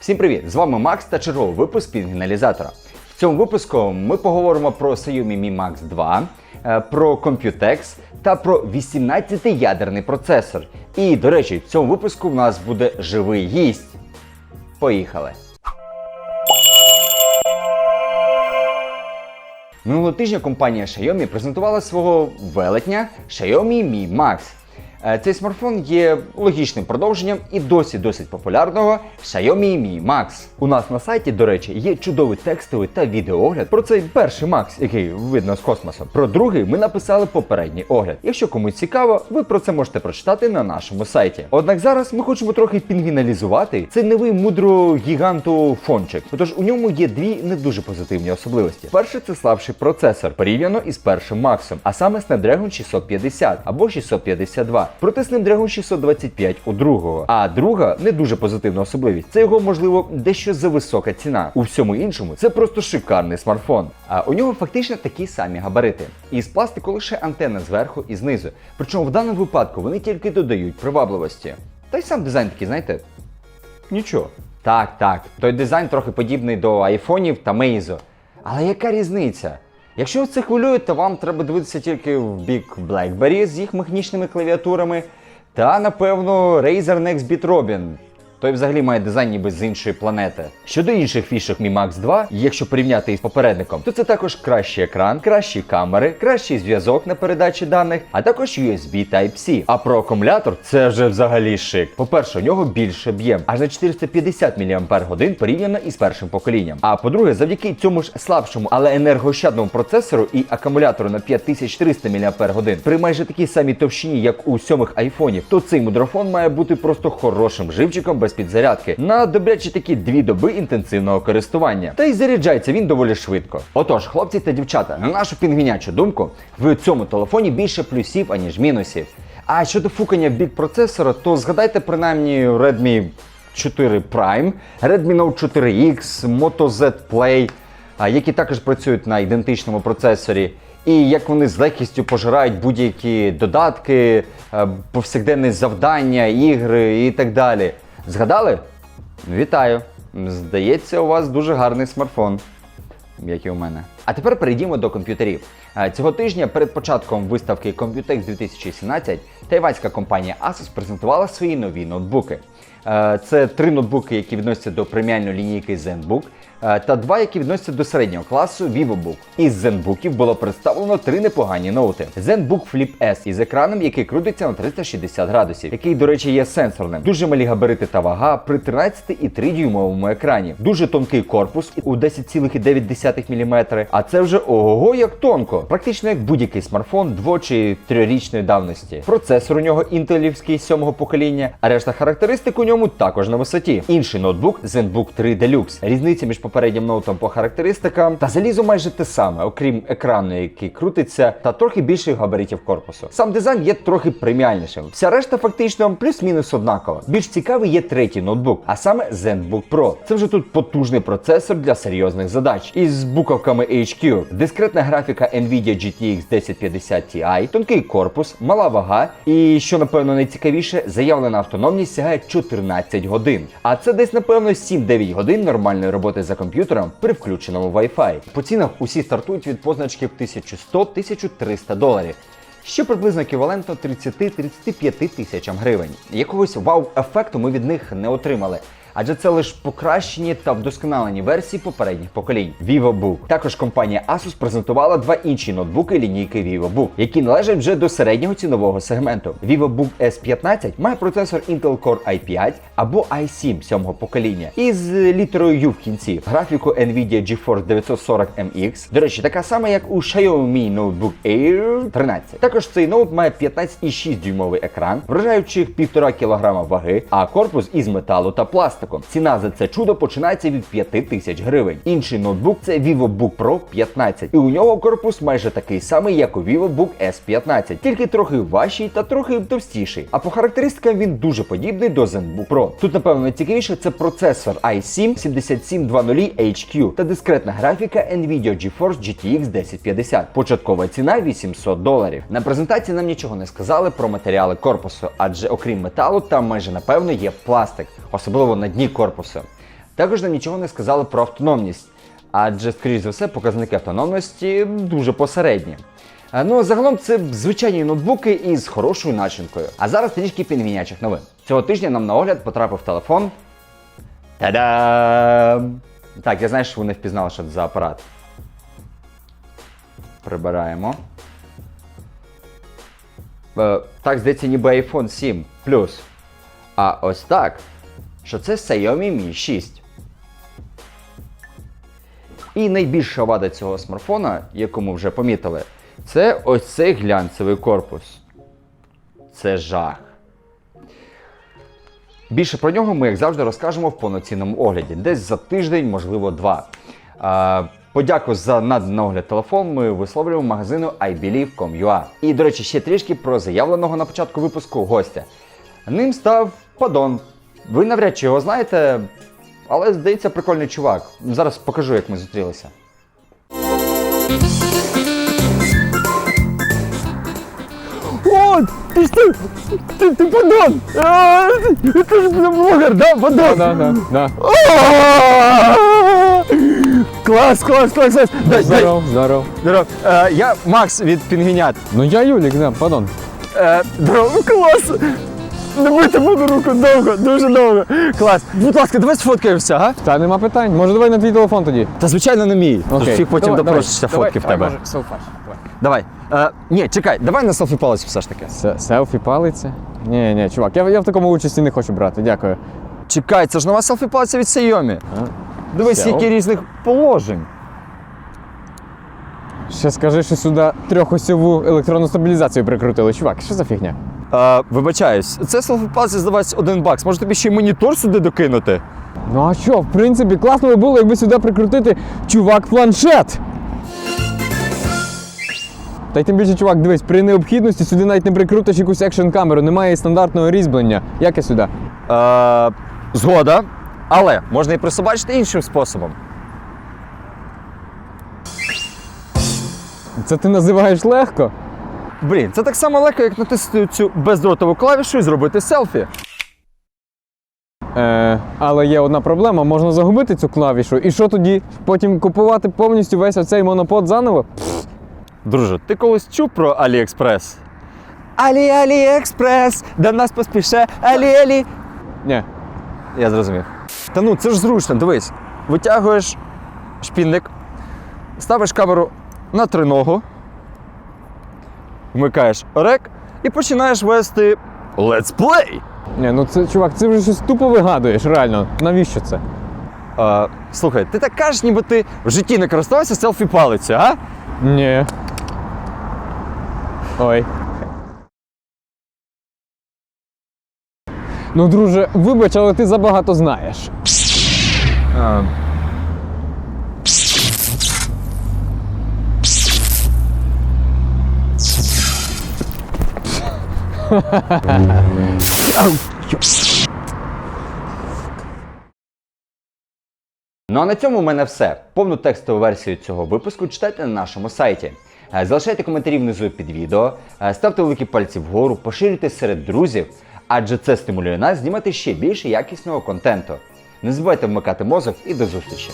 Всім привіт! З вами Макс та черговий випуск пінгіналізатора. В цьому випуску ми поговоримо про Xiaomi Mi Max 2, е, про Computex та про 18-ядерний процесор. І, до речі, в цьому випуску в нас буде живий гість. Поїхали! Минулого тижня компанія Xiaomi презентувала свого велетня Xiaomi Mi Max. Е, Цей смартфон є логічним продовженням і досі досить популярного Xiaomi Mi Max. У нас на сайті, до речі, є чудовий текстовий та відеоогляд про цей перший Max, який видно з космосу. Про другий ми написали попередній огляд. Якщо комусь цікаво, ви про це можете прочитати на нашому сайті. Однак зараз ми хочемо трохи пінгвіналізувати цей новий мудро гіганту фончик. Отож у ньому є дві не дуже позитивні особливості. Перше це слабший процесор порівняно із першим Максом, а саме Snapdragon 650 або 652. Проти Snapdragon 625 у другого. А друга не дуже позитивна особливість. Це його можливо дещо зависока ціна. У всьому іншому це просто шикарний смартфон. А у нього фактично такі самі габарити. Із пластику лише антенна зверху і знизу. Причому в даному випадку вони тільки додають привабливості. Та й сам дизайн такий, знаєте, нічого. Так, так, той дизайн трохи подібний до айфонів та Meizu. Але яка різниця? Якщо це хвилює, то вам треба дивитися тільки в бік BlackBerry з їх механічними клавіатурами та, напевно, Razer Nextbit Robin. Той взагалі має дизайн ніби з іншої планети. Щодо інших фішок Mi Max 2, якщо порівняти із попередником, то це також кращий екран, кращі камери, кращий зв'язок на передачі даних, а також USB Type-C. А про акумулятор це вже взагалі шик. По-перше, у нього більше об'єм, аж на 450 мАч порівняно із першим поколінням. А по-друге, завдяки цьому ж слабшому, але енергоощадному процесору і акумулятору на 5300 мАч при майже такій самій товщині, як у сьомих айфонів, то цей мудрофон має бути просто хорошим живчиком без підзарядки на добрячі такі дві доби інтенсивного користування. Та й заряджається він доволі швидко. Отож, хлопці та дівчата, на нашу пінгвінячу думку, в цьому телефоні більше плюсів, аніж мінусів. А щодо фукання в бік процесора, то згадайте принаймні Redmi 4 Prime, Redmi Note 4X, Moto Z Play, які також працюють на ідентичному процесорі. І як вони з легкістю пожирають будь-які додатки, повсякденні завдання, ігри і так далі. Згадали? Вітаю! Здається, у вас дуже гарний смартфон як і у мене. А тепер перейдімо до комп'ютерів. Е, Цього тижня перед початком виставки Computex 2017 тайванська компанія Asus презентувала свої нові ноутбуки. Е, Це три ноутбуки, які відносяться до преміальної лінійки ZenBook, та два, які відносяться до середнього класу VivoBook. Із ZenBookів було представлено три непогані ноути. ZenBook Flip S із екраном, який крутиться на 360 градусів, який, до речі, є сенсорним. Дуже малі габарити та вага при 13,3 дюймовому екрані. Дуже тонкий корпус у 10,9 мм, а це вже ого як тонко. Практично як будь-який смартфон дво чи трирічної давності. Процесор у нього інтелівський сьомого покоління, а решта характеристик у ньому також на висоті. Інший ноутбук ZenBook 3 Deluxe. Різниця між попереднім ноутом по характеристикам та залізо майже те саме, окрім екрану, який крутиться, та трохи більших габаритів корпусу. Сам дизайн є трохи преміальнішим. Вся решта фактично плюс-мінус однакова. Більш цікавий є третій ноутбук, а саме ZenBook Pro. Це вже тут потужний процесор для серйозних задач із буковками HQ, дискретна графіка Nvidia GTX 1050 Ti, тонкий корпус, мала вага і, що напевно найцікавіше, заявлена автономність сягає 14 годин. А це десь напевно 7-9 годин нормальної роботи за комп'ютером при включеному Wi-Fi. По цінах усі стартують від позначки 1100-1300 доларів. Що приблизно еквівалентно 30-35 тисячам гривень. Якогось вау-ефекту ми від них не отримали. Адже це лише покращені та вдосконалені версії попередніх поколінь. VivoBook. Також компанія Asus презентувала два інші ноутбуки лінійки VivoBook, які належать вже до середнього цінового сегменту. VivoBook S15 має процесор Intel Core i5 або i7 сьомого покоління із літерою U в кінці, графіку Nvidia GeForce 940 MX. До речі, така сама, як у Xiaomi Notebook Air 13. Також цей ноут має 15,6 дюймовий екран, вражаючих 1,5 кг ваги, а корпус із металу та пластику. Ціна за це чудо починається від 5 тисяч гривень. Інший ноутбук це VivoBook Pro 15. І у нього корпус майже такий самий, як у VivoBook S15, тільки трохи важчий та трохи товстіший. А по характеристикам він дуже подібний до ZenBook Pro. Тут, напевно, найцікавіше це процесор i7 7720 HQ та дискретна графіка Nvidia GeForce GTX 1050. Початкова ціна 800 доларів. На презентації нам нічого не сказали про матеріали корпусу, адже окрім металу, там майже напевно є пластик, особливо на дні корпусу. Також нам нічого не сказали про автономність, адже, скоріш за все, показники автономності дуже посередні. Е, Ну, загалом це звичайні ноутбуки із хорошою начинкою. А зараз трішки пінгвінячих новин. Цього тижня нам на огляд потрапив телефон. Та-дам! Так, я знаю, що ви не впізнали, що це за апарат. Прибираємо. Е, так, здається, ніби iPhone 7 Plus. А ось так, що це Xiaomi Mi 6. І найбільша вада цього смартфона, яку ми вже помітили, це ось цей глянцевий корпус. Це жах. Більше про нього ми, як завжди, розкажемо в повноцінному огляді, десь за тиждень, можливо, два. А, подяку за наданий огляд телефон ми висловлюємо магазину iBelieve.com.ua. І, до речі, ще трішки про заявленого на початку випуску гостя. Ним став Падон. Ви навряд чи його знаєте, але здається, прикольний чувак. Зараз покажу, як ми зустрілися. О, ти ж ти, ти, ти подон! А, Ти ж блогер, да, подон? Да, да, да. Клас, клас, клас, клас. Дай, дай. Здоров, здоров. Здоров. Е, я Макс від Пінгвінят. Ну я Юлік, да, падон. Е, здоров, ну, клас. Не бити буду руку довго, дуже довго. Клас. Будь ласка, давай сфоткаємося, га? Та нема питань. Може давай на твій телефон тоді. Та звичайно не мій. Тож всіх потім Давай, допросишся давай. фотки в Давай, тебе. Може, селфаш. Давай. Давай. Е, ні, чекай, давай на селфі палець все ж таки. Се- Селфі палиться? Ні, ні, чувак, я, я в такому участі не хочу брати, дякую. Чекай, це ж нова селфі палиця від Xiaomi. Дивись, скільки різних положень. Ще скажи, що сюди трьохосьову електронну стабілізацію прикрутили. Чувак, що за фігня? Е, вибачаюсь, це селфі палець здавається один бакс. Може тобі ще й монітор сюди докинути? Ну а що, в принципі, класно би було, якби сюди прикрутити чувак планшет. Та й тим більше, чувак, дивись, при необхідності сюди навіть не прикрутиш якусь екшн камеру, немає і стандартного різьблення. Як я сюди? Е, згода. Але можна і присобачити іншим способом. Це ти називаєш легко? Блін, це так само легко, як натиснути цю бездротову клавішу і зробити селфі. Е, але є одна проблема: можна загубити цю клавішу. І що тоді? Потім купувати повністю весь оцей монопод заново? Друже, ти колись чув про Аліекспрес? Алі Аліекспрес, до нас поспіше Алі Алі. Ні. Я зрозумів. Та ну це ж зручно, дивись. Витягуєш шпінник, ставиш камеру на триногу, вмикаєш рек і починаєш вести Let's Play. Ні, ну це чувак, це вже щось тупо вигадуєш, реально. Навіщо це? А, слухай, ти так кажеш, ніби ти в житті не користувався селфі палицею, а? Ні. Ой. Ну, друже, вибач, але ти забагато знаєш. а. Ну а на цьому в мене все. Повну текстову версію цього випуску читайте на нашому сайті. Е, Залишайте коментарі внизу під відео, е, ставте великі пальці вгору, поширюйте серед друзів, адже це стимулює нас знімати ще більше якісного контенту. Не забувайте вмикати мозок і до зустрічі!